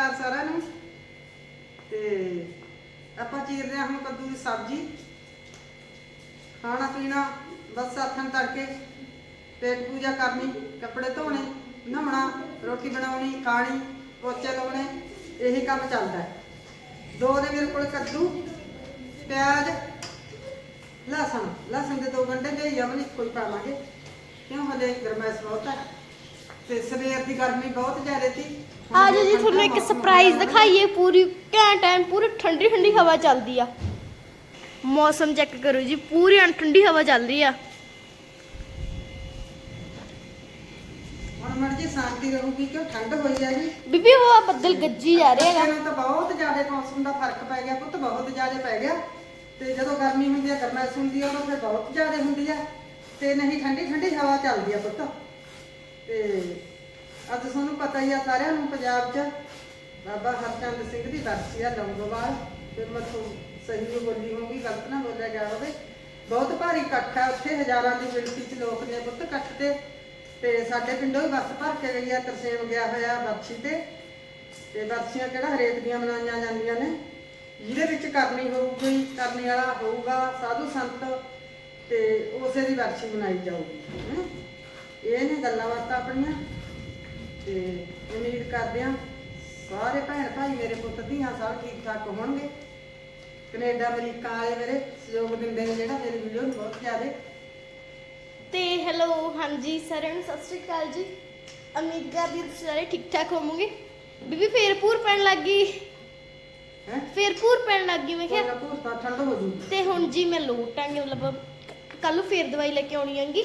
ਅਕਾਲ ਸਾਰਿਆਂ ਨੂੰ। ਤੇ ਆਪਾਂ ਚੀਰਦੇ ਹਾਂ ਹੁਣ ਕੱਦੂ ਦੀ ਸਬਜ਼ੀ। ਖਾਣਾ ਪੀਣਾ ਬਸ ਆਥਣ ਤੜਕੇ। ਪੇਟ ਪੂਜਾ ਕਰਨੀ, ਕੱਪੜੇ ਧੋਣੇ, ਨਹਾਉਣਾ, ਰੋਟੀ ਬਣਾਉਣੀ, ਖਾਣੀ, ਪੋਚੇ ਲਾਉਣੇ, ਇਹੀ ਕੰਮ ਚੱਲਦਾ। ਹੈ। ਦੋ ਨੇ ਮੇਰੇ ਕੋਲ ਕੱਦੂ, ਪਿਆਜ਼, ਲਸਣ। ਲਸਣ ਦੇ ਦੋ ਗੰਢੇ ਲਈ ਜਾਵਨ ਕੋਈ ਪਾਵਾਂਗੇ। ਕਿਉਂ ਹਲੇ ਗਰਮੈਸ਼ ਬਹੁਤ ਹੈ। ਤੇ ਸਵੇਰ ਦੀ ਗਰਮੀ ਬਹੁਤ ਜ਼ਿਆਦਾ ਸੀ। ਹੁਣ ਅੱਜ ਜੀ ਠੰਡਾ ਤੁਹਾਨੂੰ ਇੱਕ ਮੌਸਮ ਸਰਪ੍ਰਾਈਜ਼ ਹੋਇਆ। ਦਿਖਾਈਏ ਪੂਰੀ ਘੈਂਟ ਐਨ ਪੂਰੀ ਠੰਡੀ ਠੰਡੀ ਹਵਾ ਚੱਲਦੀ ਆ। ਮੌਸਮ ਚੈੱਕ ਕਰੋ ਜੀ ਪੂਰੀ ਐਨ ਠੰਡੀ ਹਵਾ ਚੱਲ ਰਹੀ ਆ। ਹੁਣ ਮਰਜ਼ੀ ਸ਼ਾਂਤੀ ਰਹੂਗੀ ਕਿਉਂ ਠੰਡ ਹੋਈ ਆ ਜੀ? ਬੀਬੀ ਉਹ ਬੱਦਲ ਗੱਜੀ ਜਾ ਰਹੇ ਹੈਗਾ ਨੂੰ। ਤਾਂ ਬਹੁਤ ਜ਼ਿਆਦਾ ਮੌਸਮ ਦਾ ਫ਼ਰਕ ਪੈ ਗਿਆ ਪੁੱਤ ਬਹੁਤ ਜ਼ਿਆਦਾ ਪੈ ਗਿਆ। ਤੇ ਜਦੋਂ ਗਰਮੀ ਹੁੰਦੀ ਹੈ ਗਰਮੈਸ਼ ਹੁੰਦੀ ਹੈ ਉਦੋਂ ਫਿਰ ਬਹੁਤ ਜ਼ਿਆਦਾ ਹੁੰਦੀ ਹੈ ਤੇ ਨਹੀਂ ਠੰਡੀ ਠੰਡੀ ਹਵਾ ਚੱਲਦੀ ਆ ਪੁੱਤ। ਤੇ ਅੱਜ ਤੁਹਾਨੂੰ ਪਤਾ ਹੀ ਆ ਸਾਰਿਆਂ ਨੂੰ ਪੰਜਾਬ 'ਚ ਬਾਬਾ ਹਰਚੰਦ ਸਿੰਘ ਦੀ ਬਰਸੀ ਆ ਲੰਗੋਵਾਲ ਫਿਰ ਮਤੋਂ ਸਹੀ ਬੋਲੀ ਹੋਊਗੀ, ਗਲਤ ਨਾ ਬੋਲਿਆ ਗਿਆ ਹੋਵੇ। ਬਹੁਤ ਭਾਰੀ ਇਕੱਠ ਹੈ ਉੱਥੇ, ਹਜ਼ਾਰਾਂ ਦੀ ਗਿਣਤੀ 'ਚ ਲੋਕ ਨੇ ਪੁੱਤ ਇਕੱਠ ਤੇ। ਤੇ ਸਾਡੇ ਪਿੰਡੋਂ ਹੀ ਬੱਸ ਭਰ ਕੇ ਗਈ ਆ, ਤਰਸੇਮ ਗਿਆ ਹੋਇਆ ਬਰਸੀ ਤੇ। ਤੇ ਬਰਸੀਆਂ ਕਿਹੜਾ ਹਰੇਕ ਦੀਆਂ ਮਨਾਈਆਂ ਜਾਂਦੀਆਂ ਨੇ। ਜਿਹਦੇ ਵਿੱਚ ਕਰਨੀ ਹੋਊਗੀ, ਕਰਨੀ ਵਾਲਾ ਹੋਊਗਾ, ਸਾਧੂ ਸੰਤ ਤੇ ਉਸੇ ਦੀ ਬਰਸੀ ਮਨਾਈ ਜਾਊਗੀ, ਹੈਂ। ਇਹ ਨੇ ਗੱਲਾਂ ਬਾਤਾਂ ਆਪਣੀਆਂ ਤੇ ਉਮੀਦ ਕਰਦੇ ਆ ਸਾਰੇ ਭੈਣ ਭਾਈ ਮੇਰੇ ਪੁੱਤ ਧੀਆਂ ਸਭ ਠੀਕ ਠਾਕ ਹੋਣਗੇ। ਕੈਨੇਡਾ ਅਮਰੀਕਾ ਵਾਲੇ ਮੇਰੇ ਸਹਿਯੋਗ ਦਿੰਦੇ ਨੇ ਜਿਹੜਾ ਮੇਰੀ ਵੀਡੀਓ ਨੂੰ ਬਹੁਤ ਜ਼ਿਆਦਾ। ਤੇ ਹੈਲੋ ਹਾਂਜੀ ਸਾਰਿਆਂ ਨੂੰ ਸਤਿ ਸ਼੍ਰੀ ਅਕਾਲ ਜੀ। ਉਮੀਦ ਕਰਦੀ ਹਾਂ ਤੁਸੀਂ ਸਾਰੇ ਠੀਕ ਠਾਕ ਹੋਵੋਗੇ। ਬੀਬੀ ਫੇਰ ਪੂਰ ਪੈਣ ਲੱਗ ਗਈ। ਹੈ? ਫੇਰ ਪੂਰ ਪੈਣ ਲੱਗ ਗਈ ਮੈਂ ਕਿਹਾ। ਕੋਲਾ ਭੂਸਤਾ ਠੰਡ ਹੋ ਜੂਗੀ। ਤੇ ਹੁਣ ਜੀ ਮੈਂ ਲੋਟਾਂਗੇ ਮਤਲਬ ਕੱਲ ਨੂੰ ਫੇਰ ਦਵਾਈ ਲੈ ਕੇ ਆਉਣੀ ਆਂਗੀ।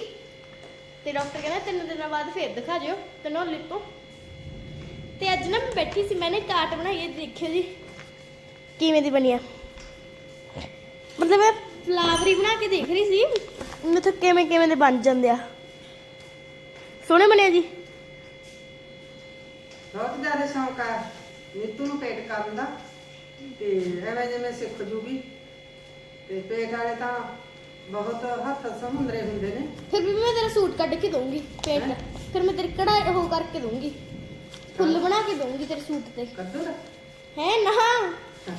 ਤੇ ਡਾਕਟਰ ਕਹਿੰਦਾ ਤਿੰਨ ਦਿਨਾਂ ਬਾਅਦ ਫੇਰ ਦਿਖਾ ਜਿਓ ਤੇ ਨੋ ਲਿਪੋ ਤੇ। ਅੱਜ ਨਾ ਮੈਂ ਬੈਠੀ ਸੀ ਮੈਨੇ ਕਾਟ ਬਣਾਈ ਹੈ ਦੇਖਿਓ ਜੀ। ਕਿਵੇਂ ਦੀ ਬਣੀ ਆ? ਮਤਲਬ ਮੈਂ ਫਲਾਵਰੀ ਬਣਾ ਕੇ ਦੇਖ ਰਹੀ ਸੀ। ਮੈਥੋਂ ਕਿਵੇਂ ਕਿਵੇਂ ਦੇ ਬਣ ਜਾਂਦੇ ਆ। ਸੋਹਣੇ ਬਣੇ ਆ ਜੀ। ਬਹੁਤ ਜ਼ਿਆਦਾ ਸ਼ੌਂਕ ਆ। ਨੀਤੂ ਨੂੰ ਪੇਟ ਕਰਨ ਦਾ। ਤੇ ਐਵੇਂ ਜਿਵੇਂ ਸਿੱਖ ਜੂਗੀ। ਤੇ ਪੇਟ ਵਾਲੇ ਤਾਂ ਬਹੁਤ ਹੱਥ ਸਮੁੰਦਰੇ ਹੁੰਦੇ ਨੇ। ਫਿਰ ਵੀ ਮੈਂ ਤੇਰਾ ਸੂਟ ਕੱਢ ਕੇ ਦਊਂਗੀ ਪੇਂਟ। ਦਾ ਫਿਰ ਮੈਂ ਤੇਰੇ ਕੜਾ ਉਹ ਕਰਕੇ ਦਊਂਗੀ। ਫੁੱਲ ਬਣਾ ਕੇ ਦਊਂਗੀ ਤੇਰੇ ਸੂਟ ਤੇ। ਕੱਦੂ ਦਾ ਹੈ ਨਾ।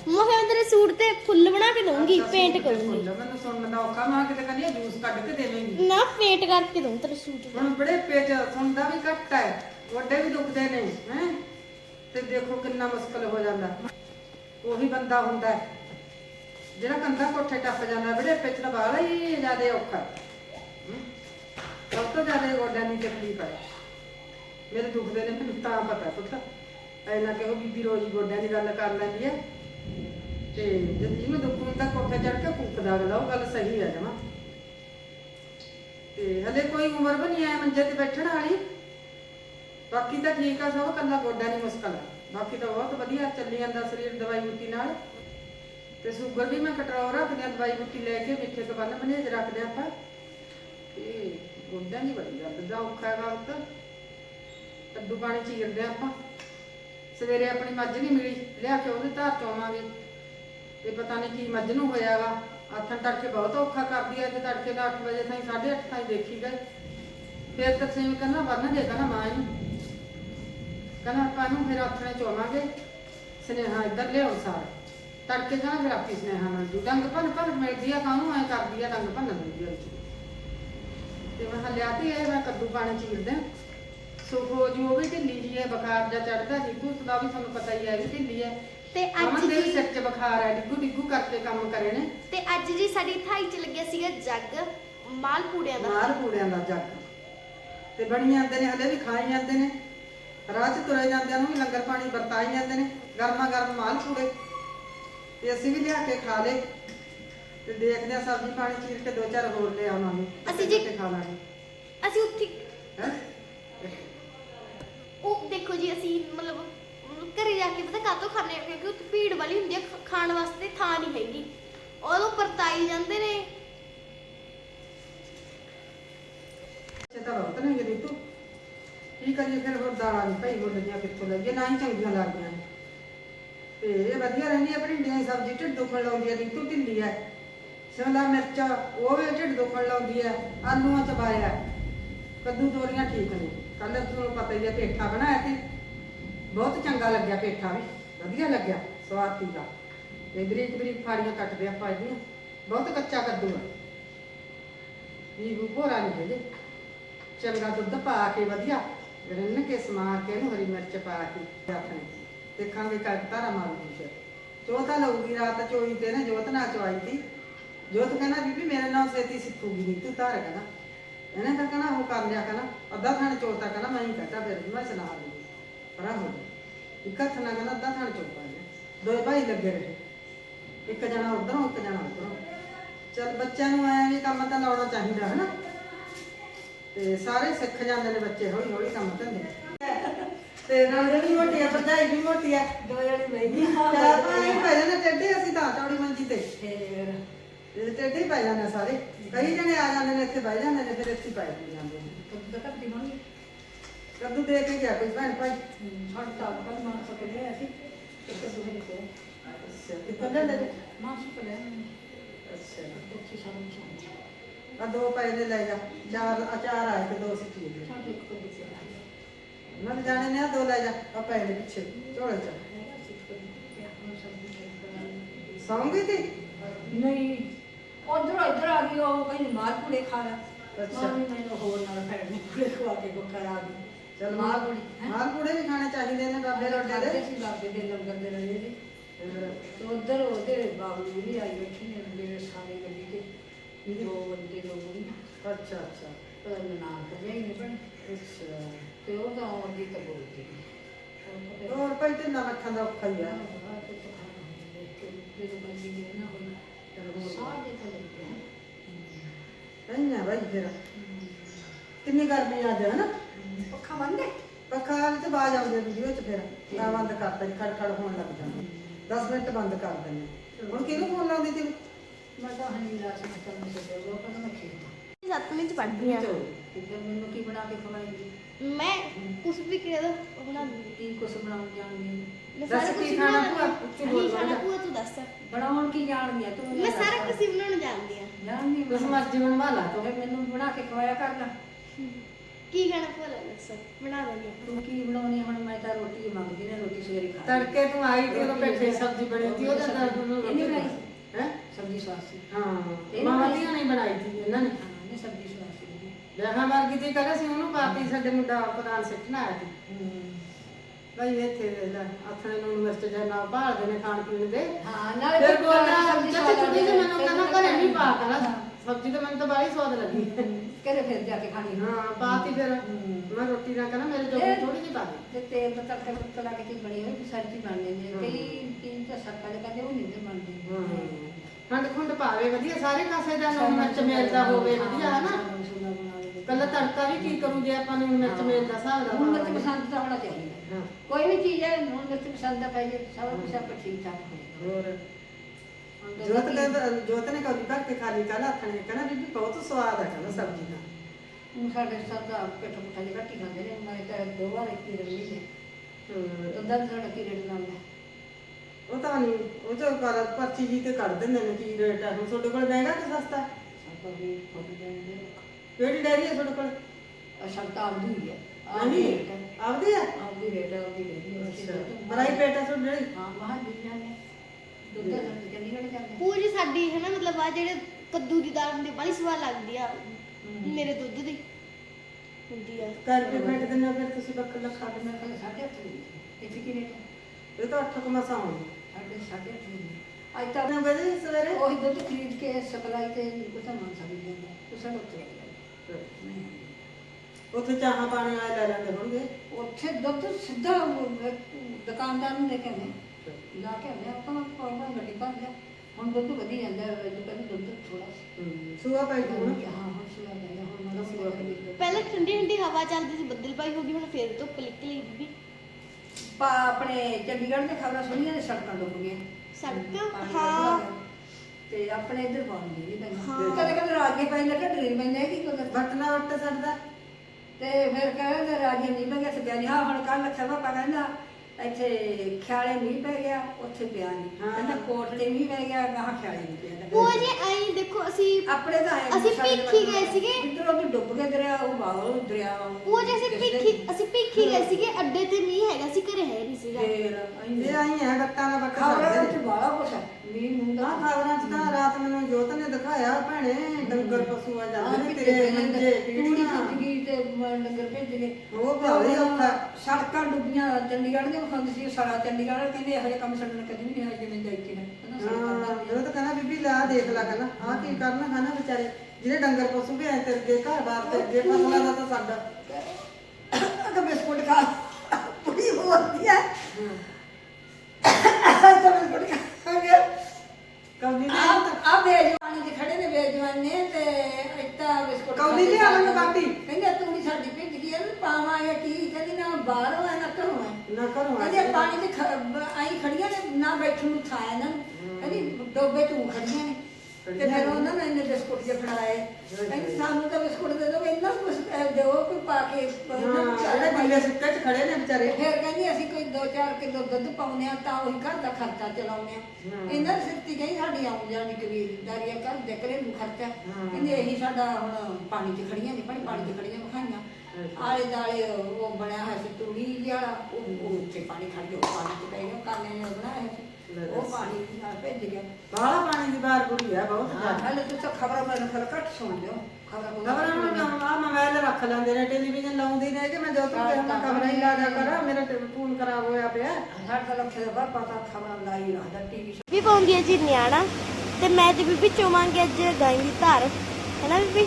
ਮੈਂ ਤੇਰੇ ਸੂਟ ਤੇ ਫੁੱਲ ਬਣਾ ਕੇ ਦਊਂਗੀ ਪੇਂਟ ਕਰੂੰਗੀ। ਮੈਨੂੰ ਸੁਣਨ ਦਾ ਔਖਾ ਮੈਂ ਕਿਤੇ ਕਹਿੰਦੀ ਜੂਸ ਕੱਢ ਕੇ ਦੇਵੇਂਗੀ। ਨਾ ਪੇਂਟ ਕਰਕੇ ਦਊਂ ਤੇਰੇ ਸੂਟ ਤੇ। ਹੁਣ ਬੜੇ ਪੇਟ ਸੁਣਦਾ ਵੀ ਘੱਟ ਹੈ ਵੱਡੇ ਵੀ ਦੁਖਦੇ ਨੇ ਹੈ? ਤੇ ਦੇਖੋ ਕਿੰਨਾ ਮੁਸ਼ਕਲ ਹੋ ਜਾਂਦਾ। ਉਹੀ ਬੰਦਾ ਹੁੰਦਾ ਹੈ। ਜਿਹੜਾ ਕੰਧਾ ਕੋਠੇ ਟੱਪ ਜਾਂਦਾ, ਬੜੇ ਪੇਟ ਦਾ ਬਾਲਾ ਹੀ ਜ਼ਿਆਦਾ ਔਖਾ। ਹਮ। ਸਭ ਤੋਂ ਜ਼ਿਆਦਾ ਗੋਡਿਆਂ ਦੀ ਤਕਲੀਫ ਹੈ ਮੇਰੇ ਦੁਖਦੇ ਨੇ, ਮੈਨੂੰ ਤਾਂ ਪਤਾ ਪੁੱਤ। ਐਨਾ ਕਿ ਉਹ ਬੀਬੀ ਰੋਜ਼ ਗੋਡਿਆਂ ਦੀ ਗੱਲ ਕਰ ਲੈਂਦੀ ਹੈ ਤੇ ਜਦ ਜਿਹਨੂੰ ਦੁੱਖ ਹੁੰਦਾ, ਕੋਠੇ ਚੜ ਕੇ ਕੁੱਕਦਾ ਅਗਲਾ, ਉਹ ਗੱਲ ਸਹੀ ਹੈ ਜਮਾ। ਤੇ ਹਲੇ ਕੋਈ ਉਮਰ ਵੀ ਨਹੀਂ ਆਇਆ ਮੰਜੇ ਤੇ ਬੈਠਣ ਵਾਲੀ। ਬਾਕੀ ਤਾਂ ਠੀਕ ਆ, ਸਭ ਕੱਲਾ ਗੋਡਾ ਨਹੀਂ ਮੁਸ਼ਕਲ ਆ। ਬਾਕੀ ਤਾਂ ਬਹੁਤ ਵਧੀਆ ਚੱਲੀ ਜਾਂਦਾ ਸਰੀਰ ਦਵਾਈ ਬੂਟੀ ਨਾਲ। ਤੇ ਸ਼ੂਗਰ ਵੀ ਮੈਂ ਕੰਟਰੋਲ ਰੱਖਦੇ ਆ ਦਵਾਈ ਬੂਟੀ ਲੈ ਕੇ ਮਿੱਠੇ ਤੋਂ ਬੰਨ ਮਨੇਜ ਰੱਖਦੇ ਆ ਆਪਾਂ। ਤੇ ਗੋਡਾ ਨਹੀਂ ਬੜੀ ਦਰਦ ਦਾ ਔਖਾ ਹੈਗਾ ਵਕਤ। ਕੱਦੂ ਪਾਣੀ ਚੀਰਦੇ ਆ ਆਪਾਂ। ਸਵੇਰੇ ਆਪਣੀ ਮੱਝ ਨਹੀਂ ਮਿਲੀ, ਲਿਆ ਕੇ ਉਹਦੇ ਧਾਰ ਚੋਵਾਂਗੇ। ਤੇ ਪਤਾ ਨਹੀਂ ਕੀ ਮੱਝ ਨੂੰ ਹੋਇਆਗਾ ਆਥਣ ਤੜਕੇ ਬਹੁਤ ਔਖਾ ਕਰਦੀ ਹੈ ਤੇ ਤੜਕੇ ਦਾ 8 ਵਜੇ ਤਾਈਂ 8:30 ਤਾਈਂ ਦੇਖੀ ਗਏ ਫਿਰ ਤਰਸੇਮ ਕਹਿੰਦਾ, ਵਰਨਾ ਦੇ ਕਹਿੰਦਾ ਮਾਂ ਨੂੰ ਕਹਿੰਦਾ, ਆਪਾਂ ਨੂੰ ਫਿਰ ਆਥਣੇ ਚੋਵਾਂਗੇ। ਸਨੇਹਾ ਇੱਧਰ ਲਿਆਓ ਸਾਰਾ। ਤੜਕੇ ਜਾਣਾ ਫਿਰ ਆਪੀ ਸਨੇਹਾ ਨਾਲ ਜੂ। ਡੰਗ ਭੰਨ ਭੰਨ ਮਿਲਦੀ ਆ ਕਾਹਨੂੰ ਐ ਕਰਦੀ ਆ ਡੰਗ ਭੰਨ ਦਿੰਦੀ ਆ ਵਿੱਚ। ਤੇ ਮੈਂ ਹਲਿਆ ਤੇ ਇਹ ਮੈਂ ਕੱਦੂ ਪਾਣੀ ਚੀਰਦੇ ਸੁਖ ਹੋ ਜੂ ਉਹ ਵੀ ਢਿੱਲੀ ਜੀ ਹੈ ਬੁਖਾਰ ਜਾਂ ਚੜਦਾ ਨੀਤੂ ਦਾ ਵੀ ਤੁਹਾਨੂੰ ਪਤਾ ਹੀ ਹੈ ਵੀ ਢਿੱਲੀ ਹੈ ਤੇ ਅਮਨ ਅੱਜ ਦੇ ਵੀ ਜੀ ਸਿਰ 'ਚ ਬੁਖਾਰ ਹੈ ਡਿੱਗੂ ਡਿੱਗੂ ਕਰਕੇ ਕੰਮ ਕਰੇ ਨੇ। ਤੇ ਅੱਜ ਜੀ ਸਾਡੀ ਥਾਈ ਚ ਲੱਗਿਆ ਸੀਗਾ ਜੱਗ ਮਾਲ ਪੂੜਿਆਂ ਦਾ। ਮਾਰ ਪੂੜਿਆਂ ਦਾ ਜੱਗ। ਤੇ ਬਣੀ ਜਾਂਦੇ ਨੇ ਹਲੇ ਵੀ ਖਾਈ ਜਾਂਦੇ ਨੇ। ਰਾਹ 'ਚ ਤੁਰੇ ਜਾਂਦਿਆਂ ਨੂੰ ਵੀ ਲੰਗਰ ਪਾਣੀ ਵਰਤਾਈ ਜਾਂਦੇ ਨੇ ਗਰਮਾ ਗਰਮ ਮਾਲ ਪੂੜੇ। ਤੇ ਅਸੀਂ ਵੀ ਲਿਆ ਕੇ ਖਾ ਲਏ। ਤੇ ਦੇਖਦੇ ਆ ਸਬਜ਼ੀ ਪਾਣੀ ਚੀਰ ਕੇ ਦੋ ਚਾਰ ਹੋਰ ਲੈ ਆਵਾਂਗੇ। ਅਸੀਂ ਜੀ- ਤੇ ਖਾ ਲਾਂਗੇ। ਅਸੀਂ ਉੱਥੇ ਹੈ? ਉਹ ਦੇਖੋ ਜੀ ਅਸੀਂ ਮਤਲਬ ਅਮ, ਘਰੇ ਜਾ ਕੇ ਪਤਾ ਕਾਤੋਂ ਖਾਣੇ ਕਿਉਂਕਿ ਉੱਥੇ ਭੀੜ ਵਾਲੀ ਹੁੰਦੀ ਖ- ਖਾਣ ਵਾਸਤੇ ਥਾਂ ਨਹੀਂ ਹੈਗੀ। ਉਦੋਂ ਪਰਤਾਈ ਜਾਂਦੇ ਨੇ। ਤੇ ਤਾਂ ਬਹੁਤ ਤੂੰ ਕੀ ਕਰੀਏ ਫਿਰ ਹੋਰ ਦਾਣਾ ਨਹੀਂ ਭਾਈ ਮੁੱਲ ਦੀਆਂ ਕਿੱਥੋਂ ਲੱਗੇ ਨਾ ਹੀ ਚੰਗੀਆਂ ਲੱਗਦੀਆਂ ਨੇ। ਤੇ ਇਹ ਵਧੀਆ ਰਹਿੰਦੀ ਹੈ ਭਿੰਡੀਆਂ ਦੀ ਸਬਜ਼ੀ ਢਿੱਡ ਦੁਖਣ ਲਾਉਂਦੀ ਹੈ ਨੀਤੂ ਢਿੱਲੀ ਹੈ ਸ਼ਿਮਲਾ ਮਿਰਚ, ਉਹ ਵੀ ਢਿੱਡ ਦੁਖਣ ਲਾਉਂਦੀ ਹੈ ਆਲੂਆਂ ਚ ਪਾਇਆ ਕੱਦੂ ਤੋਰੀਆਂ ਠੀਕ ਨੇ। ਕੱਲ ਤੁਹਾਨੂੰ ਪਤਾ ਹੀ ਹੈ ਪੇਠਾ ਬਣਾਇਆ ਸੀ। ਬਹੁਤ ਚੰਗਾ ਲੱਗਿਆ ਪੇਠਾ ਵੀ, ਵਧੀਆ ਲੱਗਿਆ, ਸਵਾਦ ਸੀਗਾ ਤੇ ਬਰੀਕ ਬਰੀਕ ਫਾੜੀਆਂ ਕੱਟਦੇ ਆਪਾਂ ਇਹਦੀਆਂ। ਬਹੁਤ ਕੱਚਾ ਕੱਦੂ ਆ। ਵੀ ਭੋਰਾ ਨਹੀਂ ਹੈਗੇ। ਚੰਗਾ ਦੁੱਧ ਪਾ ਕੇ ਵਧੀਆ, ਰਿੰਨ ਕੇ ਸਮਾ ਕੇ ਇਹਨੂੰ ਹਰੀ ਮਿਰਚ ਪਾ ਕੇ ਆਪਣੇ ਦੇਖਾਂਗੇ ਕੱਲ ਤਾਰਾ ਫਿਰ। ਚੋਤਾ ਲਊਗੀ, ਰਾਤ ਚੋਈ ਤੇ ਨਾ ਜੋਤ ਨਾ ਚਵਾਈ ਤੀ। ਜੋਤ ਕਹਿੰਦਾ, ਬੀਬੀ, ਮੇਰੇ ਨਾਲ ਸੇਤੀ ਸਿੱਖੂਗੀ ਨਹੀਂ ਤੂੰ ਤਾਰ ਕਹਿੰਦਾ ਇਹਨੇ ਤਾਂ ਕਹਿੰਦਾ ਉਹ ਕਰ ਲਿਆ ਕਹਿੰਦਾ ਅੱਧਾ ਥਾਣ ਚੋਤਾ ਕਹਿੰਦਾ ਮੈਂ ਹੀ ਕਹਤਾ ਫਿਰ ਵੀ ਮੈਂ ਸੁਣਾ ਦੂੰਗੀ। ਪਰਾ ਹੋ ਗਿਆ ਇੱਕ ਹੱਥ ਨਾਲ ਕਹਿੰਦਾ, ਅੱਧਾ ਥਾਣ ਚੋਤਾ ਲਿਆ ਦੋਏ ਭਾਈ ਲੱਗੇ ਰਹੇ। ਇੱਕ ਜਣਾ ਉਧਰੋਂ, ਇੱਕ ਜਣਾ ਉਧਰੋਂ। ਚਲ ਬੱਚਿਆਂ ਨੂੰ ਐਂ ਵੀ ਕੰਮ ਤਾਂ ਲਾਉਣਾ ਚਾਹੀਦਾ ਹੈ ਨਾ ਤੇ ਸਾਰੇ ਸਿੱਖ ਜਾਂਦੇ ਨੇ ਬੱਚੇ ਹੌਲੀ ਹੌਲੀ ਕੰਮ ਧੰਦੇ। ਤੇ ਨਾਲ ਜਿਹੜੀ ਮੋਟੀ ਆ ਭਰਜਾਈ ਵੀ ਮੋਟੀ ਆ। ਦੋ ਜਣੇ ਬਹਿ ਗਈ ਤੇ ਆਪਾਂ ਹੀ ਪੈ ਜਾਂਦੇ ਟੇਢੇ ਅਸੀਂ ਤਾਂ ਚੌੜੀ ਮੰਜੀ ਤੇ। ਫੇਰ। ਇਹ ਟੇਢੇ ਹੀ ਪੈ ਜਾਂਦੇ ਆ ਸਾਰੇ। ਕਈ ਜਣੇ ਆ ਜਾਂਦੇ ਨੇ ਇੱਥੇ ਬਹਿ ਜਾਂਦੇ ਨੇ ਫਿਰ ਇੱਥੇ ਹੀ ਪੈ ਜਾਂਦੇ ਨੇ। ਤੁਮ ਤਾਂ ਕਰਦੀ ਹੋਣੀ ਕੱਦੂ ਦੇ ਕੇ ਗਿਆ ਕੋਈ ਭੈਣ ਭਾਈ। ਛੱਡ ਤਾਂ ਕੱਲ ਮਾਂ ਸਕਦੇ ਅਸੀਂ ਇੱਕ ਦੂਜੇ ਦੇ ਅੱਛਾ ਕਿੱਥੋਂ ਮਾਂ। ਦੇਖੀ ਸਾਨੂੰ ਚਾਹੀਦਾ। ਆ ਦੋ ਪੈ ਦੇ ਲੈ ਜਾ। ਚਾਰ ਅਚਾਰ ਆਏ ਤੇ ਦੋ ਦੇ ਸਾਡੇ ਇੱਕ ਉਹਨਾਂ ਜਾਣੇ ਨੇ ਦੋ ਲੈ ਜਾ ਆ ਪੈ ਦੇ ਪਿੱਛੇ ਝੋਲੇ ਚ। ਸੀ ਦੀ ਤੀ? ਨਹੀਂ ਉਧਰ ਇੱਧਰ ਆ ਗਈ ਉਹ ਕਹਿੰਦੀ ਮਾਰ ਪੂੜੇ ਖਾ ਲੈ। ਅੱਛਾ। ਮਾਂ ਵੀ ਮੈਨੂੰ ਹੋਰ ਨਾਲ ਫੜਨੇ ਪੂੜੇ ਖਵਾ ਕੇ ਬੁਖਾਰ ਆ ਗਈ। ਚਲ ਮਾਰ ਹੈਂ? ਮਾਰ ਪੂੜੇ ਵੀ ਖਾਣੇ ਚਾਹੀਦੇ ਨੇ ਬਾਬੇ ਖਾਂਦੇ ਦੇ। ਸੀ ਬਾਬੇ ਦੇ ਲੰਗਰ ਦੇ ਰਹੇ ਫਿਰ ਤੇ ਉਧਰ ਉਹਦੇ ਬਾਬੂ ਵੀ ਆਈ ਬੈਠੀ ਨੇ ਮੇਰੇ ਸਾਰੇ ਗੱਡੀ ਤੇ। ਦੋ ਬੰਦੇ ਲੋਕ ਨੇ ਅੱਛਾ ਅੱਛਾ। ਪਰ ਤਾਂ ਜਾਈ ਨਹੀਂ ਬਣ ਅੱਛਾ। ਤੇ ਉਹ ਤਾਂ ਆਉਂਦੀ ਤਾਂ ਬੋਲਦੀ ਨਹੀਂ ਤਾਂ ਹੋਰ ਭਾਈ ਢਿੱਲਾ ਮੱਠਾਂ ਦਾ ਔਖਾ ਹੀ ਆ। ਨਹੀਂ ਆ ਭਾਈ ਫਿਰ। ਕਿੰਨੀ ਗਰਮੀ ਅੱਜ ਹੈ। ਨਾ ਪੱਖਾ ਬੰਦ ਹੈ? ਪੱਖਾ ਵਾਲੀ ਤੇ ਬਾਜ ਆਉਂਦੀ ਵੀਡੀਓ ਚ ਫਿਰ। ਤਾਂ ਬੰਦ ਕਰ ਦਿੰਦੀ ਖੜ ਖੜ ਹੋਣ ਲੱਗ ਜਾਂਦੀ। 10 ਮਿੰਟ ਬੰਦ ਕਰ ਦਿੰਦੀ ਹੁਣ ਕਿਹਨੂੰ ਫੋਨ ਲਾਉਂਦੀ ਤੀ? ਮੈਂ ਤਾਂ ਹਣੀ ਲਾਸ ਮੈਂ ਕਰਨ ਸੇ ਉਹ ਕਹਿੰਦਾ ਮੈਂ ਖੇਡਦਾ ਸੱਤਵੀਂ ਚ ਪੜ੍ਹਦੀ ਆ। ਕਿੱਧਰ ਮੈਨੂੰ ਕੀ ਬਣਾ ਕੇ ਖਵਾਏਗੀ? ਮੈਂ ਕੁਝ ਵੀ ਕਹਿ ਦੋ ਉਹ ਬਣਾ ਦੂੰਗੀ ਕੀ ਕੁਛ ਬਣਾਉਣ ਜਾਣਦੀ ਮੈਂ ਦੱਸ ਸਾਰਾ ਕੀ ਕੁਝ ਖਾਣਾ ਬਣਾ ਭੂਆ? ਉੱਚੀ ਬੋਲ ਖਾਣਾ ਬੋਲ। ਭੂਆ ਤੂੰ ਦੱਸ। ਬਣਾਉਣ ਕੀ ਜਾਣਦੀ ਆ ਤੂੰ ਮੈਂ ਸਾਰਾ ਕੁਝ ਹੀ ਬਣਾਉਣ ਜਾਣਦੀ ਆ ਜਾਣਦੀ ਕੁਛ ਮਰਜ਼ੀ ਬਣਵਾ ਲਾ ਤੂੰ ਤੂੰ ਫਿਰ ਮੈਨੂੰ ਬਣਾ ਕੇ ਖਵਾਇਆ ਕਰ ਲੈ। ਕੀ ਖਾਣਾ ਭੂਆ ਲੈ ਦੱਸ ਬਣਾ ਦਿੰਦੀ ਆ ਤੂੰ ਕੀ ਬਣਾਉਣੀ ਆ? ਹੁਣ ਮੈਂ ਤਾਂ ਰੋਟੀ ਮੰਗਦੀ ਨੇ ਰੋਟੀ ਸਵੇਰੇ ਖਾ ਲਈ। ਤੜਕੇ ਤੂੰ ਆਈ ਤੇ ਉਹ ਪੇਠੇ ਸਬਜ਼ੀ ਬਣੀ ਸੀ ਉਹਦਾ ਦਰਦ ਨੂੰ ਇਹਨੇ ਬਣਾਈ? ਹੈ? ਸਬਜ਼ੀ ਸਵਾਸੀ ਹਾਂ। ਬਣਾਈ? ਦੀਆਂ ਨਹੀਂ ਬਣਾਈ ਸੀ ਇਹਨਾਂ ਨੇ। ਹਾਂ ਨੇ ਸਬਜ਼ੀ ਜਹਾਂ ਵਰਗੀ ਤੇ ਕਰੇ ਸੀ ਉਹਨੂੰ ਪਾਤੀ ਸਾਡੇ ਮੁੰਡਾ ਪ੍ਰਧਾਨ ਸਿੱਟਣਾ ਆਇਆ ਸੀ। ਹੂੰ। ਬਈ ਇੱਥੇ ਵੇਖ ਲੈ ਆਥਣੇ ਨੂੰ ਮਿਰਚ ਜੇ ਨਾ ਭਾਲਦੇ ਨੇ ਖਾਣ ਪੀਣ ਦੇ। ਹਾਂ ਨਾਲੇ ਫਿਰ ਸਬਜ਼ੀ ਜੱਤੇ ਸਵਾਦ ਚੁੜੀ ਤੇ ਮੈਨੂੰ ਕਹਿੰਦਾ ਘਰੇ ਨਹੀਂ ਪਾ ਹਾਂ। ਕਰਾ ਸਬਜ਼ੀ ਤਾਂ ਮੈਨੂੰ ਤਾਂ ਬਾਹਲੀ ਸਵਾਦ ਲੱਗੀ। ਘਰੇ ਫਿਰ ਜਾ ਕੇ ਖਾਣੀ। ਹਾਂ ਪਾਤੀ ਫਿਰ। ਹੂੰ। ਮੈਂ ਰੋਟੀ ਨਾ ਕਹਿੰਦਾ ਮੇਰੇ ਜੋਗੀ ਥੋੜੀ ਜਿਹੀ ਪਾ ਦੇ। ਤੇ ਤੇਲ ਦਾ ਤੜਕਾ ਤੁੜਕਾ ਲਾ ਕੇ ਕੀ ਬਣੀ ਹੋਈ? ਸਾਰੀ ਚੀਜ਼ ਬਣ ਹੈ। ਕਈ ਕੀ ਤਾਂ ਸੱਕਾ ਦੇ ਕਹਿੰਦੇ ਉਹ ਨਹੀਂ ਤੇ ਬਣਦੀ। ਖੰਡ ਖੁੰਡ ਪਾਵੇ ਵਧੀਆ ਸਾਰੇ ਕਾਸੇ ਦਾ ਨੂਣ ਮਿਰਚ ਮਿਲਦਾ ਹੋਵੇ ਵਧੀਆ ਹਨਾ? ਕੱਲਾ ਤੜਕਾ ਵੀ ਕੀ ਕਰੂ ਜੇ ਆਪਾਂ ਨੂੰ ਮਿਰਚ ਮਿਲਦਾ ਹਿਸਾਬ ਦਾ ਹੁਣ ਮਿਰਚ। ਪਸੰਦ ਤਾਂ ਹੋਣਾ ਚਾਹੀਦਾ। ਹਾਂ। ਕੋਈ ਵੀ ਚੀਜ਼ ਹੈ ਹੁਣ ਮਿਰਚ ਪਸੰਦ ਆ ਪਈ ਸਭ ਕੁਝ ਆਪਾਂ ਠੀਕ ਠਾਕ ਹੋਏਗਾ ਹੋਰ? ਹੁਣ ਤਾਂ ਜੋਤ ਕਹਿੰਦਾ ਜੋਤ ਨੇ ਕੌਲੀ ਭਰ ਕੇ ਖਾ ਲਈ ਕੱਲ ਆਥਣੇ ਕਹਿੰਦਾ ਬੀਬੀ ਬਹੁਤ ਸਵਾਦ ਹੈ ਕਹਿੰਦਾ ਸਬਜ਼ੀ ਦਾ। ਹੁਣ ਸਾਡੇ ਸਭ ਦਾ ਪੇਟ ਪੁੱਠਾ ਜਿਹਾ ਘੱਟ ਹੀ ਖਾਂਦੇ ਨੇ ਮੈਂ ਤਾਂ ਦੋ ਵਾਰ ਇੱਕ ਹੀ ਰਵੀ ਨੇ ਹਮ, ਉਦਾਂ ਥੋੜਾ ਕੀ ਰੇਟ ਲਾਉਂਦਾ ਉਹ ਤਾਂ ਨਹੀਂ ਉਹ ਜੋ ਕਰ ਪਰਚੀ ਜੀ ਤੇ ਕੱਢ ਦਿੰਦੇ ਨੇ ਕੀ ਰੇਟ ਹੈ। ਹੁਣ ਤੁਹਾਡੇ ਕੋਲ ਮਹਿੰਗਾ ਕਿ ਸਸਤਾ? ਸਭ ਵੀ ਥੋੜੀ ਜਾਂਦੇ ਕਿਹੜੀ ਡੈਰੀ ਹੈ ਤੁਹਾਡੇ ਕੋਲ ਅਸਲ ਤਾਂ ਆਉਂਦੀ ਹੀ ਹੈ ਨਹੀਂ ਰੇਟ ਹੈ ਆਪਦੀ ਹੈ ਆਉਂਦੀ ਰੇਟ ਹੈ ਆਉਂਦੀ ਰੇਟ ਹੈ ਬਰਾਈ ਪੇਟ ਹੈ ਤੁਹਾਡੀ ਡੈਰੀ ਹਾਂ ਬਾਹਰ ਵੀ ਜਾਂਦੇ ਦੁੱਧ ਦਾ ਚੰਡੀਗੜ੍ਹ ਜਾਂਦੇ ਭੂਆ ਜੀ ਸਾਡੀ ਹੈ ਨਾ ਮਤਲਬ ਆ ਜਿਹੜੇ ਕੱਦੂ ਦੀ ਦਾਲ ਹੁੰਦੀ ਬੜੀ ਸਵਾਦ ਲੱਗਦੀ ਆ ਮੇਰੇ ਦੁੱਧ ਦੀ ਹੁੰਦੀ ਆ ਕਰ ਕੇ ਫੇਟ ਦਿੰਦੇ ਹੋ ਫਿਰ ਤੁਸੀਂ ਬੱਕਰ ਲੱਖਾ ਸਾਡੇ ਮੈਂ ਕਹਿੰਦਾ ਸਾਢੇ ਅੱਠ ਵਜੇ ਇੱਥੇ ਕੀ ਰੇਟ ਹੈ ਇਹ ਤਾਂ 8 ਕੁ ਮਸਾਂ ਹੋਣੀ ਸਾਡੇ ਸਾਢੇ ਅੱਠ ਵਜੇ ਅੱਜ ਤਾਂ ਕਿੰਨੇ ਵਜੇ ਸਵੇਰੇ ਉਹੀ ਦੁੱਧ ਖਰੀਦ ਕੇ ਸਪਲਾਈ ਤੇ ਕੁਛ ਮੰਨ ਸਕਦੀ ਜਾਂਦਾ ਕੁਛ ਉੱਤੇ ਉੱਥੇ ਚਾਹਾਂ ਪਾਣੀ ਵਾਲੇ ਲੈ ਲੈਂਦੇ ਹੋਣਗੇ। ਉੱਥੇ ਦੁੱਧ ਸਿੱਧਾ ਉਹ ਦੁਕਾਨਦਾਰ ਨੂੰ ਦੇ ਕੇ ਆਉਂਦੇ। ਲਾ ਕੇ ਆਉਂਦੇ ਆਪਾਂ ਕੋਲ ਗੱਡੀ ਭਰ ਲਿਆ। ਹੁਣ ਦੁੱਧ ਵਧੀ ਜਾਂਦਾ ਹੈ ਪਹਿਲਾਂ ਦੁੱਧ ਥੋੜਾ ਸੂਆ ਪੈ ਗਈ ਹੁਣ? ਹਾਂ ਹੁਣ ਸੁਆ ਗਿਆ ਹੁਣ ਮੈਂ ਸੁਆ ਕੇ ਪਹਿਲਾਂ ਠੰਡੀ ਠੰਡੀ ਹਵਾ ਚੱਲਦੀ ਸੀ ਬੱਦਲ ਪਾਈ ਹੋ ਗਈ ਹੁਣ ਫੇਰ ਧੁੱਪ ਨਿਕਲੀ ਬੀਬੀ। ਪਾ ਆਪਣੇ ਚੰਡੀਗੜ੍ਹ ਦੇ ਖਬਰਾਂ ਸੁਣੀਆਂ ਨੇ ਸੜਕਾਂ ਡੁੱਬ ਗਈਆਂ। ਸੜਕ? ਹਾਂ ਗਿਆ। ਤੇ ਆਪਣੇ ਇੱਧਰ ਨਹੀਂ ਪੈਂਦਾ। ਹਾਂ। ਕਦੇ ਕਦੇ ਰਾਜੇ ਪੈਂਦਾ ਕਿ ਡਰੇ ਪੈਂਦਾ ਕਿ ਕੁਦਰ ਬਟਨਾ ਵੱਟ ਛੱਡਦਾ ਤੇ ਫਿਰ ਕਹਿੰਦੇ ਰਾਜੇ ਨਹੀਂ ਤੇ ਪਿਆ ਨਹੀਂ ਹਾਂ ਹੁਣ ਕੱਲ ਸਭਾ ਪਾ ਕਹਿੰਦਾ ਇੱਥੇ ਖਿਆਲੇ ਮੀਂਹ ਪੈ ਗਿਆ ਉੱਥੇ ਪਿਆ ਨਹੀਂ ਹਾਂ। ਕਹਿੰਦਾ ਕੋਟਲੇ ਮੀਂਹ ਪੈ ਗਿਆ ਗਾਹ ਖਿਆਲੇ ਨਹੀਂ ਪਿਆ। ਭੂਆ ਜੀ ਆਈ ਦੇਖੋ ਅਸੀਂ ਆਪਣੇ ਤਾਂ ਆਏ ਅਸੀਂ ਭਿੱਖੀ ਗਏ ਸੀਗੇ। ਜਿੱਧਰੋਂ ਦੀ ਡੁੱਬ ਗਏ ਦਰਿਆ ਉਹ ਬਾਹਰ ਦਰਿਆ ਉਹ ਜੈਸੇ ਭਿੱਖੀ ਅਸੀਂ ਭਿੱਖੀ ਗਏ ਸੀਗੇ ਅੱਡੇ ਤੇ ਮੀਂਹ ਹੈਗਾ ਸੀ ਫੇਰ ਹੈ ਨਹੀਂ ਸੀਗਾ। ਫੇਰ ਇਹ ਆਈ ਹੈ ਗੱਟਾਂ ਦਾ ਬੱਕਾ ਖਬਰਾਂ ਸਾਡੇ ਵਿੱਚ ਬਾਲਾ ਕੁਛ ਹੈ। ਮੀਂਹ ਮੂੰਹ ਨਾ ਦਾ ਖਬਰਾਂ ਚ ਤਾਂ ਰਾਤ ਮੈਨੂੰ ਜੋਤ ਨੇ ਦਿਖਾਇਆ ਭੈਣੇ ਡੰਗਰ ਪਸ਼ੂ ਆ ਜਾਂਦੇ ਤੇਰੇ ਮੰਜੇ ਪੀੜੀਆਂ। ਤੇ ਡੰਗਰ ਭਿੱਜ ਗਏ। ਉਹ ਤੇ ਭਾਵੇਂ। ਸੜਕਾਂ ਡੁੱਬੀਆਂ ਚੰਡੀਗੜ੍ਹ ਦੇ ਵਿਖਾਉਂਦੇ ਸੀ ਸਾਰਾ ਚੰਡੀਗੜ੍ਹ ਵਾਲੇ ਕਹਿੰਦੇ ਇਹੋ ਜਿਹੇ ਕੰਮ ਸਾਡੇ ਨਾਲ ਕਦੇ ਵੀ ਨਹੀਂ ਹੋਇਆ ਜਿਵੇਂ ਜਾਈਕੇ ਨੇ ਕਹਿੰਦਾ ਸੜਕਾਂ ਹਾਂ ਬਣਦੀਆਂ। ਜਦੋਂ ਤਾਂ ਕਹਿੰਦਾ ਬੀਬੀ ਲਾ ਦੇਖ ਲਾ ਕਹਿੰਦਾ ਆਹ ਕੀ ਕਰਨਾ ਖਾਣਾ ਵਿਚਾਰੇ ਜਿਹੜੇ ਡੰਗਰ ਪਸ਼ੂ ਵੀ ਐ ਤੇ ਅੱਗੇ ਘਰ ਬਾਰ ਤੇ ਅੱਗੇ ਫਸਲਾਂ ਦਾ ਤਾਂ ਸਾਡਾ। ਅਗਰ ਬਿਸਕੁਟ ਖਾ ਪੂਰੀ ਹੋਤੀ ਹੈ। ਤਾਂ ਬਿਸਕੁਟ ਖਾ ਗਿਆ ਕੌਲੀ ਨੇ ਆ ਆ ਬੇਜਵਾਨੀ ਦੇ ਖੜੇ ਨੇ ਬੇਜਵਾਨੇ ਤੇ ਇੱਤਾ ਬਿਸਕੁਟ ਕੌਲੀ ਖਾਂਦੇ ਲਿਆ ਮੈਨੂੰ ਜਾਂਦੇ। ਕਾਪੀ। ਕਹਿੰਦੇ ਤੂੰ ਵੀ ਸਾਡੀ ਭਿੱਜ ਗਈ ਹੈ ਪਾਵਾਂਗੇ ਕੀ ਕਹਿੰਦੀ ਨਾ ਬਾਹਰੋਂ ਆ ਨਾ ਘਰੋਂ ਆ ਨਾ ਪਾਣੀ ਖ- ਆਈ ਖੜੀਆਂ ਨੇ ਨਾ ਬੈਠਣ ਨੂੰ ਥਾਂ ਇਹਨਾਂ ਨੂੰ। ਕਹਿੰਦੀ ਡੋਬੇ ਤੂੰ ਖੜੀਆਂ ਨੇ। ਤੇ ਫਿਰ ਉਹਨਾਂ ਨੇ ਇਹਨੇ ਬਿਸਕੁਟ ਜਿਹਾ ਫੜਾਏ। ਕਹਿੰਦੀ ਸਾਨੂੰ ਤਾਂ ਬਿਸਕੁਟ ਦੇ ਦਿਓ ਇੰਨਾ ਕੁਝ ਦਿਓ ਕੋਈ ਪਾ ਕੇ ਇਹਨਾਂ ਨੂੰ ਜਿਹੜੇ। ਗਿੱਲੇ ਸੁੱਕੇ ਚ ਖੜੇ ਨੇ ਵਿਚਾਰੇ। ਫਿਰ ਕਹਿੰਦੀ ਅਸੀਂ ਕੋਈ 2-4 ਕਿਲੋ ਦੁੱਧ ਪਾਉਨੇ ਆ ਤਾਂ ਉਹੀ ਘਰ ਦਾ ਖਰਚਾ ਚਲਾਉਨੇ ਆ। ਇਹਨਾਂ ਸਿੱਤੀ ਗਈ ਸਾਡੀ ਆਉਂ ਜਾਣੀ ਕਬੀਲਦਾਰੀ ਆ ਘਰ ਦੇ ਘਰੇਲੂ ਖਰਚਾ। ਹਮ। ਕਹਿੰਦੇ ਇਹੀ ਸਾਡਾ ਹੁਣ ਪਾਣੀ 'ਚ ਖੜੀਆਂ ਨੇ ਪਾਣੀ ਪਾਣੀ 'ਚ ਖੜੀਆਂ ਵਿਖਾਈਆਂ। ਆਲੇ ਦਾਲੇ ਉਹ ਬਣਿਆ ਹੋਇਆ ਸੀ ਤੂੜੀ ਜਿਹੀ ਵਾਲਾ ਉਹ ਉਹ ਉੱਥੇ ਪਾਣੀ ਖੜ ਗਿਆ ਉਹ ਪਾਣੀ 'ਚ ਪੈ ਗਿਆ ਕਾਨੇ ਨੇ ਬਣਾਇਆ ਸੀ। ਉਹ ਪਾਣੀ ਨਾਲ ਭੇਜ ਗਿਆ। ਬਾਹਲਾ ਪਾਣੀ ਦੀ ਬਾਰ ਬੁਰੀ ਹੈ ਬਹੁਤ ਹਾਂ ਜ਼ਿਆਦਾ। ਹਾਲੇ ਤੁਸੀਂ ਖਬਰਾਂ ਮੈਨੂੰ ਫਿਰ ਘੱਟ ਸੁਣ ਲਿਓ ਖਬਰਾਂ ਖਬਰਾਂ ਨੂੰ ਆ ਮੋਬਾਈਲ ਰੱਖ ਲੈਂਦੇ ਨੇ ਟੈਲੀਵਿਜ਼ਨ ਲਾਉਂਦੀ ਨੇ ਕਿ ਮੈਂ ਜੋ ਤੂੰ ਕਿਹਾ ਮੈਂ ਖਬਰਾਂ ਹੀ ਲਾ ਦਿਆ ਕਰ ਮੇਰਾ ਫੋਨ ਖਰਾਬ ਹੋਇਆ ਪਿਆ। ਸਾਡਾ ਲੱਖੇ ਦਾ ਪਤਾ ਖਬਰਾਂ ਲਾਈ ਰੱਖਦਾ ਟੀਵੀ ਵੀ ਪਾਉਂਦੀ ਹੈ ਜੀ ਨਿਆਣਾ ਤੇ ਮੈਂ ਤੇ ਬੀਬੀ ਚੋਵਾਂਗੇ ਅੱਜ ਗਾਂ ਦੀ ਧਾਰ। ਹੈਨਾ ਬੀਬੀ?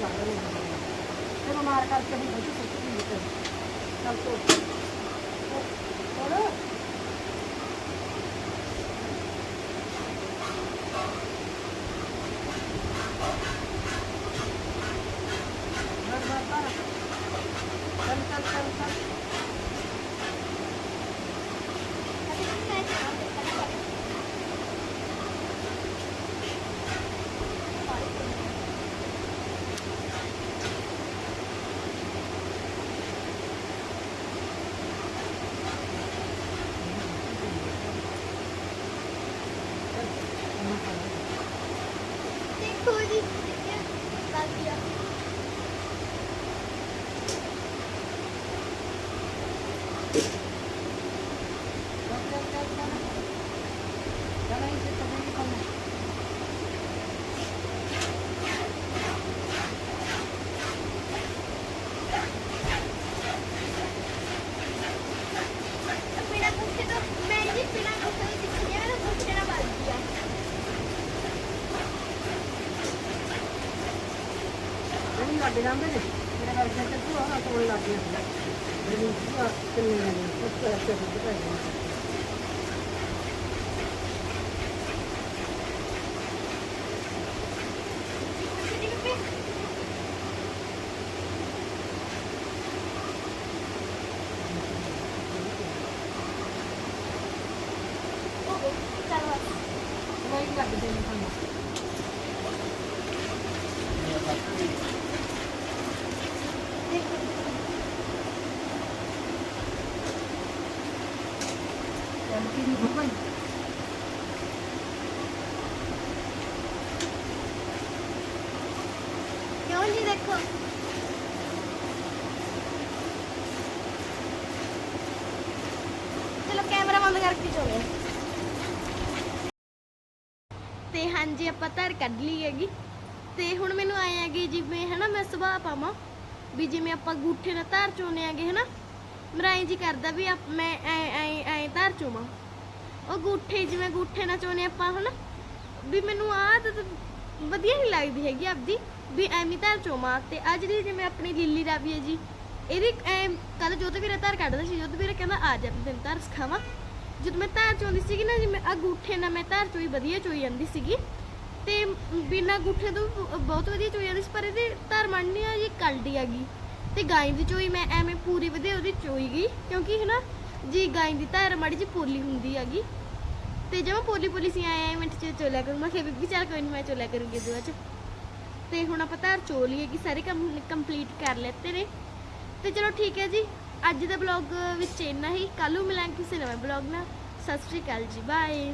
ਦੇਖ ਦੇ ਇਹਨੂੰ ਤੈਨੂੰ ਮਾਰ ਕਰਕੇ ਹੁਣ ਬੈਠੀ ਸੁੱਤੀ ਹੈ ਚੱਲ ਤੋ ਹੋਰ ਚੱਲ ਚੱਲ ਚੱਲ ਚੱਲ ਦੇਖੋ ਜੀ ਲੱਗ ਗਿਆ ਬਿਨਾ ਗੁੱਸੇ ਤੋਂ ਮੈਂ ਜੀ ਬਿਨਾ ਗੁੱਸੇ ਤੋਂ ਸਿੱਖੀ ਹੈ ਨਾ ਗੁੱਸੇ ਨਾਲ ਵੱਜਦੀ ਆ ਨਹੀਂ ਲੱਗ ਜਾਂਦੇ ਨੇ। ਮੇਰੇ ਨਾਲ ਚੱਲ ਤੂੰ ਆ ਤੋੜ ਲੱਗ ਗਿਆ Thank you. ਚੱਲ ਕੀ ਨਹੀਂ ਕਿਉਂ ਜੀ ਦੇਖੋ? ਚਲੋ ਕੈਮਰਾ ਬੰਦ ਕਰਕੇ ਚੋਲੇ। ਤੇ ਹਾਂਜੀ, ਆਪਾਂ ਧਰ ਕੱਢ ਲਈ ਹੈਗੀ। ਤੇ ਹੁਣ ਮੈਨੂੰ ਆਏ ਹੈਗੇ ਜਿਵੇਂ ਹਨਾ ਮੈਂ ਸੁਭਾਅ ਪਾਵਾਂ, ਵੀ ਜਿਵੇਂ ਆਪਾਂ ਗੂਠੇ ਨਾਲ ਧਾਰ ਚੋਨੇ ਆਗੇ ਹਨਾ ਮੇਰਾ ਇੰਜ ਕਰਦਾ ਵੀ ਆਪ- ਮੈਂ ਐ ਐ ਐ ਧਾਰ ਚੋਵਾਂ ਉਹ ਗੂਠੇ ਜਿਵੇਂ ਗੂਠੇ ਨਾਲ ਚੋਨੇ ਆਪਾਂ, ਹਨਾ? ਵੀ ਮੈਨੂੰ ਆਦਤ ਵਧੀਆ ਨਹੀਂ ਲੱਗਦੀ ਹੈਗੀ ਆਪਦੀ, ਵੀ ਐਵੇਂ ਧਾਰ ਚੋਵਾਂ ਤੇ ਆ ਜਿਹੜੀ ਜਿਵੇਂ ਆਪਣੀ ਲੀਲੀ ਰਾਵੀ ਹੈ ਜੀ, ਇਹਦੀ ਕੱਲ ਜੋਤ ਵੀਰੇ ਧਾਰ ਕੱਢਦਾ ਸੀ, ਜੋਤ ਵੀਰੇ ਕਹਿੰਦਾ, ਆ ਜਾ ਮੈਂ ਤੈਨੂੰ ਧਾਰ ਸਿਖਾਵਾਂ। ਜਦੋਂ ਮੈਂ ਧਾਰ ਚੋਂਦੀ ਸੀਗੀ ਨਾ, ਜਿਵੇਂ ਆ ਗੂਠੇ ਨਾਲ ਮੈਂ ਧਾਰ ਚੋਈ, ਵਧੀਆ ਚੋਈ ਜਾਂਦੀ ਸੀਗੀ। ਤੇ ਬਿਨਾਂ ਗੂਠੇ ਤੋਂ ਬ- ਬਹੁਤ ਵਧੀਆ ਚੋਈ ਜਾਂਦੀ ਸੀ, ਪਰ ਇਹਦੀ ਧਾਰ ਮੰਨਨੀ ਆ ਜੀ, ਕਲਡੀ ਹੈਗੀ। ਤੇ ਗਾਂ ਦੀ ਚੋਈ ਮੈਂ ਐਵੇਂ ਪੂਰੀ ਵਧੇ ਉਹਦੀ ਚੋਈ ਗਈ, ਕਿਉਂਕਿ ਹਨਾ ਜੀ ਗਾਂ ਦੀ ਧਾਰ ਮਾੜੀ ਜੀ ਪੋਲੀ ਹੁੰਦੀ ਹੈਗੀ, ਤੇ ਜਦ ਪੋਲੀ ਪੋਲੀ ਸੀ ਆਇਆ ਮਿੰਟ ਚ ਚੋਲਿਆ ਕਰੂੰ ਮੈਂ ਕਿਹਾ ਬੀਬੀ ਚੱਲ ਕੋਈ ਨਹੀਂ ਮੈਂ ਚੋਲਿਆ ਕਰੂੰਗੀ ਦੁਆ ਚ। ਤੇ ਹੁਣ ਆਪਾਂ ਧਾਰ ਚੋ ਲਈਏ ਕਿ ਸਾਰੇ ਕੰਮ ਕੰਪਲੀਟ ਕਰ ਲੈਤੇ ਨੇ। ਤੇ ਚਲੋ ਠੀਕ ਹੈ ਜੀ, ਅੱਜ ਦਾ ਬਲੌਗ ਵਿੱਚ ਇੰਨਾ ਹੀ ਕੱਲ ਨੂੰ ਮਿਲਾਂਗੇ ਕਿਸੇ ਨਵੇਂ ਬਲੌਗ ਨਾਲ। ਸਤਿ ਸ਼੍ਰੀ ਅਕਾਲ ਜੀ ਬਾਏ